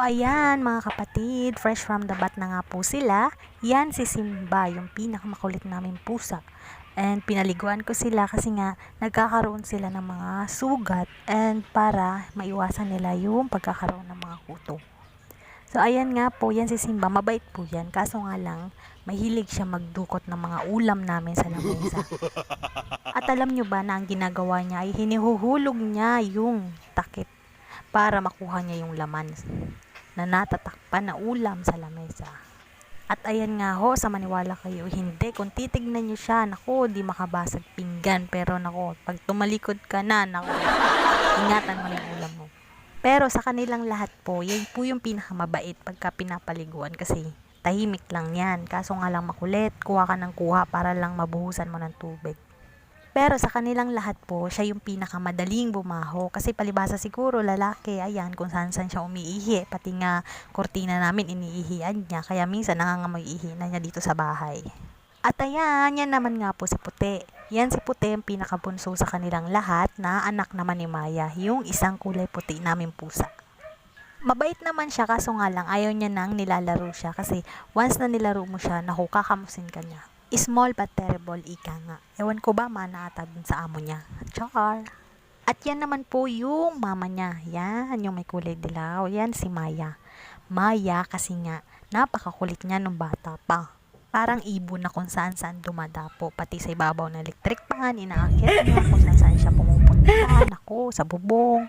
ayan mga kapatid, fresh from the bat na nga po sila. Yan si Simba, yung pinakamakulit namin pusa. And pinaliguan ko sila kasi nga nagkakaroon sila ng mga sugat and para maiwasan nila yung pagkakaroon ng mga kuto. So ayan nga po, yan si Simba, mabait po yan. Kaso nga lang, mahilig siya magdukot ng mga ulam namin sa lamesa. At alam nyo ba na ang ginagawa niya ay hinihuhulog niya yung takip para makuha niya yung laman na natatakpan na ulam sa lamesa. At ayan nga ho, sa maniwala kayo, hindi. Kung titignan niyo siya, nako, di makabasag pinggan. Pero nako, pag tumalikod ka na, nako, ingatan mo yung ulam mo. Pero sa kanilang lahat po, yan po yung pinakamabait pagka pinapaliguan kasi tahimik lang yan. Kaso nga lang makulit, kuha ka ng kuha para lang mabuhusan mo ng tubig. Pero sa kanilang lahat po, siya yung pinakamadaling bumaho. Kasi palibasa siguro, lalaki, ayan, kung saan saan siya umiihi. Pati nga, kortina namin, iniihian niya. Kaya minsan, nangangamoy ihi na niya dito sa bahay. At ayan, yan naman nga po si Puti. Yan si Puti ang pinakabunso sa kanilang lahat na anak naman ni Maya, yung isang kulay puti namin pusa. Mabait naman siya kaso nga lang ayaw niya nang nilalaro siya kasi once na nilaro mo siya, naku, kakamusin ka niya. Small but terrible, ika nga. Ewan ko ba mana ata dun sa amo niya. Char. At yan naman po yung mama niya. Yan, yung may kulay dilaw. Yan si Maya. Maya kasi nga, napakakulit niya nung bata pa. Parang ibon na kung saan saan dumadapo. Pati sa ibabaw ng electric pan, inaakit niya kung saan saan siya pumupunta. Ako, sa bubong.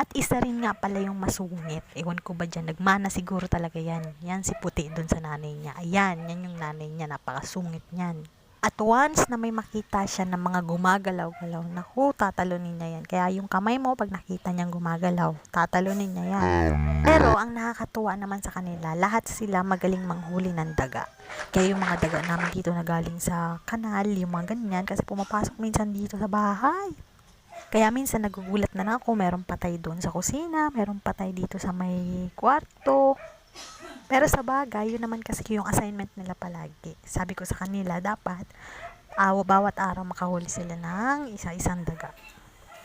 At isa rin nga pala yung masungit. Ewan ko ba dyan, nagmana siguro talaga yan. Yan si puti dun sa nanay niya. Ayan, yan yung nanay niya, napakasungit niyan. At once na may makita siya ng mga gumagalaw-galaw, naku, tatalunin niya yan. Kaya yung kamay mo, pag nakita niyang gumagalaw, tatalunin niya yan. Pero ang nakakatuwa naman sa kanila, lahat sila magaling manghuli ng daga. Kaya yung mga daga namin dito na galing sa kanal, yung mga ganyan, kasi pumapasok minsan dito sa bahay. Kaya minsan nagugulat na lang ako, merong patay doon sa kusina, merong patay dito sa may kwarto. Pero sa bagay, yun naman kasi yung assignment nila palagi. Sabi ko sa kanila, dapat uh, bawat araw makahuli sila ng isa-isang daga.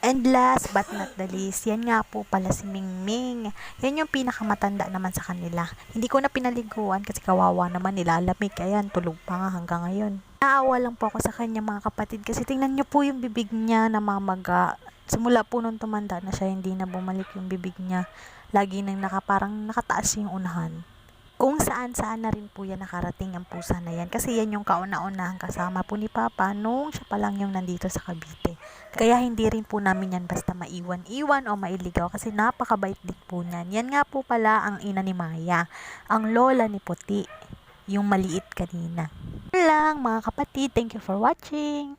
And last but not the least, yan nga po pala si Mingming. Yan yung pinakamatanda naman sa kanila. Hindi ko na pinaliguan kasi kawawa naman nilalamig. Ayan, tulog pa nga hanggang ngayon. Naawa lang po ako sa kanya mga kapatid kasi tingnan niyo po yung bibig niya namamaga. Simula po nung tumanda na siya, hindi na bumalik yung bibig niya. Lagi nang naka, parang nakataas yung unahan kung saan saan na rin po yan nakarating ang pusa na yan. Kasi yan yung kauna-unahang kasama po ni Papa nung siya pa lang yung nandito sa Cavite. Kaya hindi rin po namin yan basta maiwan-iwan o mailigaw kasi napakabait din po niyan. Yan nga po pala ang ina ni Maya, ang lola ni Puti, yung maliit kanina. Lang mga kapatid, thank you for watching.